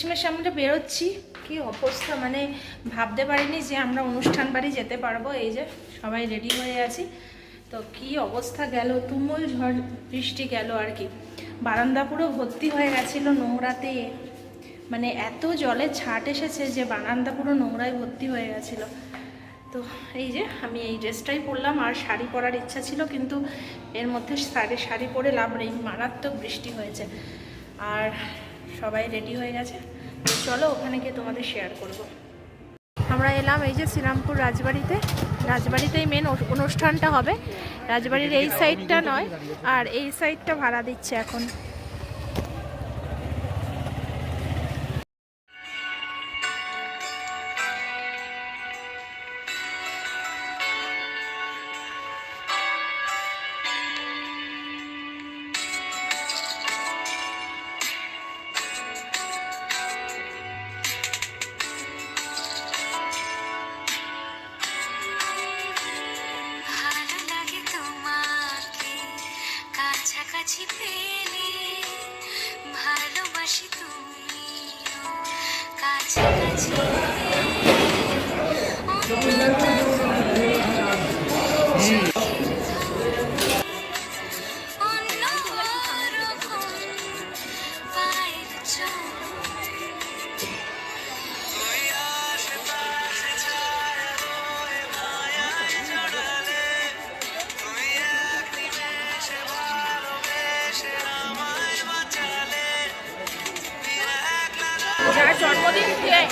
সিমের সামনে বেরোচ্ছি। কি অবস্থা? মানে ভাবতে পারিনি যে আমরা অনুষ্ঠান বাড়ি যেতে পারব। এই যে সবাই রেডি হয়ে আছি। তো কি অবস্থা গেল? তুমুল ঝড় বৃষ্টি গেল আর কি। বারান্দা পুরো ভর্তি হয়ে গেছিল নোংরাতে। মানে এত জলের ছাট এসেছে যে বারান্দা পুরো নোংরায় ভর্তি হয়ে গেছিল। তো এই যে আমি এই ড্রেসটাই পরলাম। আর শাড়ি পরার ইচ্ছা ছিল, কিন্তু এর মধ্যে শাড়ি শাড়ি পরে লাভ নেই। মারাত্মক বৃষ্টি হয়েছে। আর সবাই রেডি হয়ে গেছে। চলো ওখানে গিয়ে তোমাদের শেয়ার করব। আমরা এলাম এই যে শ্রীরামপুর রাজবাড়িতে। রাজবাড়িতেই মেন অনুষ্ঠানটা হবে। রাজবাড়ির এই সাইডটা নয়, আর এই সাইডটা ভাড়া দিচ্ছে এখন।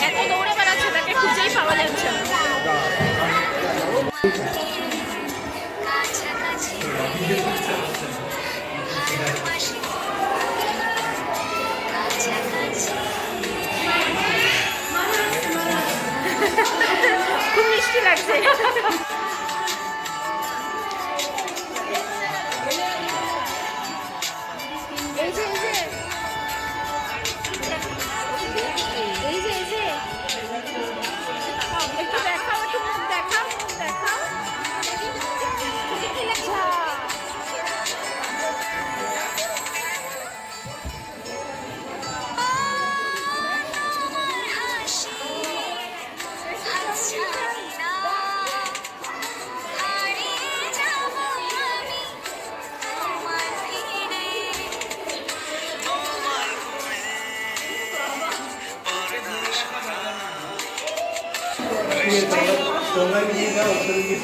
এত দৌড়ে বেড়াচ্ছে তাকে খুঁজেই পাওয়া যাচ্ছে খুব মিষ্টি লাগছে।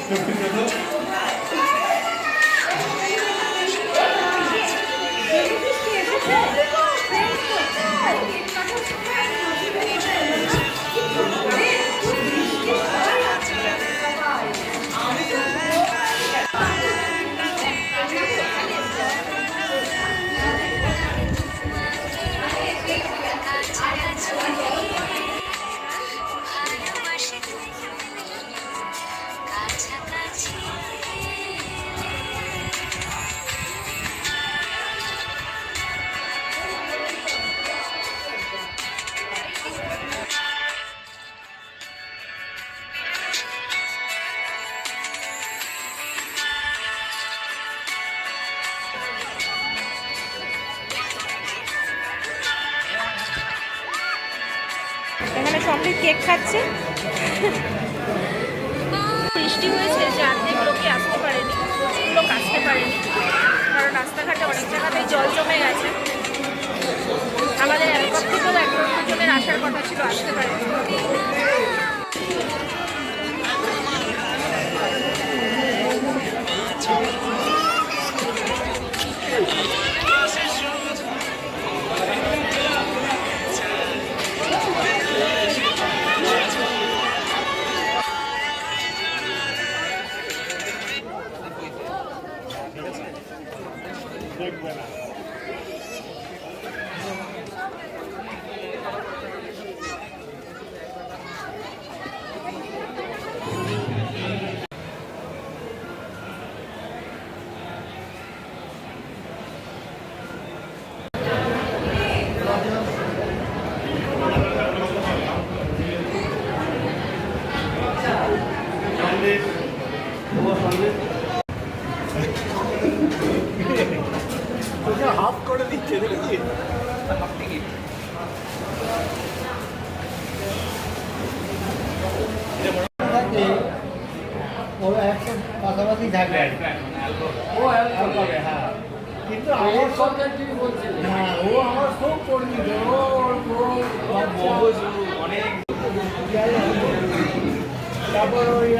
কাছাকাছি কেক খাচ্ছে। বৃষ্টি হয়েছে যে অর্ধেক লোকে আসতে পারেনি, প্রচুর লোক আসতে পারেনি, কারণ রাস্তাঘাটে অনেক জায়গাতেই জল জমে গেছে। আমাদের এলাকার থেকেও এক জনের আসার কথা ছিল, আসতে পারেনি। হাফ করে দিচ্ছে দেখেছি হাফ টিকিট পাশাপাশি থাকবে। ও হ্যাঁ। কিন্তু আমার সরকার কি বলছে হ্যাঁ ও আমার খুব তারপর ওই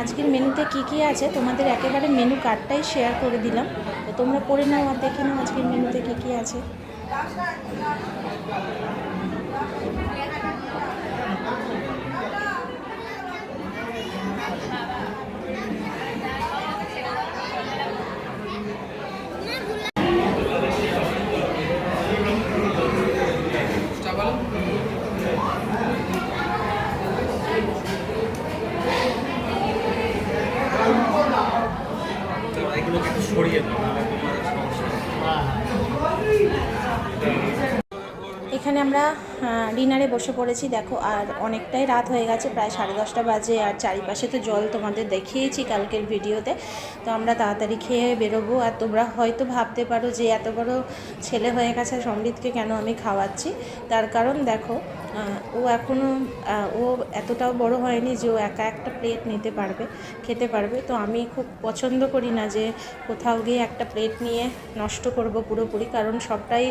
আজকের মেনুতে কি কি আছে? তোমাদের একেবারে মেনু কার্ডটাই শেয়ার করে দিলাম। তো তোমরা পড়ে নাও আর দেখে নাও আজকের মেনুতে কি কি আছে। এখানে আমরা ডিনারে বসে পড়েছি, দেখো, আর অনেকটাই রাত হয়ে গেছে, প্রায় সাড়ে দশটা বাজে, আর চারিপাশে তো জল তোমাদের দেখিয়েছি কালকের ভিডিওতে। তো আমরা তাড়াতাড়ি খেয়ে বেরোবো, আর তোমরা হয়তো ভাবতে পারো যে এত বড় ছেলে হয়ে গেছে সমৃদ্ধকে কেন আমি খাওয়াচ্ছি। তার কারণ, দেখো ও এখনও ও এতটাও বড় হয়নি যে ও একা একটা প্লেট নিতে পারবে, খেতে পারবে। তো আমি খুব পছন্দ করি না যে কোথাও গিয়ে একটা প্লেট নিয়ে নষ্ট করব পুরোপুরি, কারণ সবটাই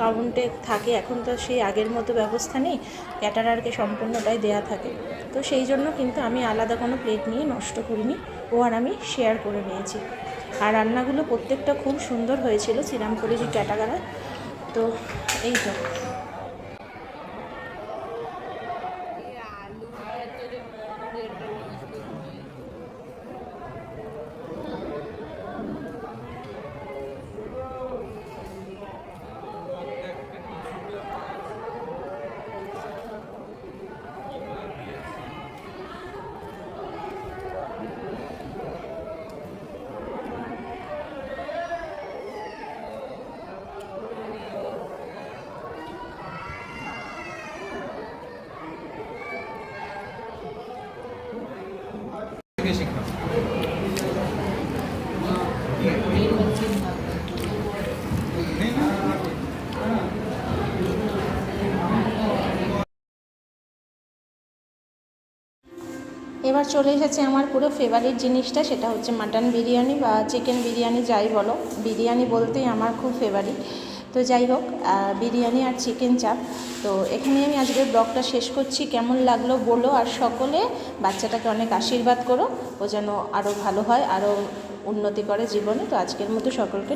কাউন্টে থাকে। এখন তো সেই আগের মতো ব্যবস্থা নেই ক্যাটারারকে সম্পূর্ণটাই দেয়া থাকে। তো সেই জন্য কিন্তু আমি আলাদা কোনো প্লেট নিয়ে নষ্ট করিনি, ও আর আমি শেয়ার করে নিয়েছি। আর রান্নাগুলো প্রত্যেকটা খুব সুন্দর হয়েছিল শ্রীরামপুরেরই ক্যাটাগারা। তো এই তো। থেকে শিখা এবার চলে এসেছে আমার পুরো ফেভারিট জিনিসটা, সেটা হচ্ছে মাটন বিরিয়ানি বা চিকেন বিরিয়ানি, যাই বলো। বিরিয়ানি বলতেই আমার খুব ফেভারিট তো যাই হোক বিরিয়ানি আর চিকেন চাপ তো এখানে আমি আজকের ব্লগটা শেষ করছি। কেমন লাগল বলো আর সকলে। বাচ্চাটাকে অনেক আশীর্বাদ করো। ও যেন আরও ভালো হয় আরও উন্নতি করে জীবনে। তো আজকের মতো সকলকে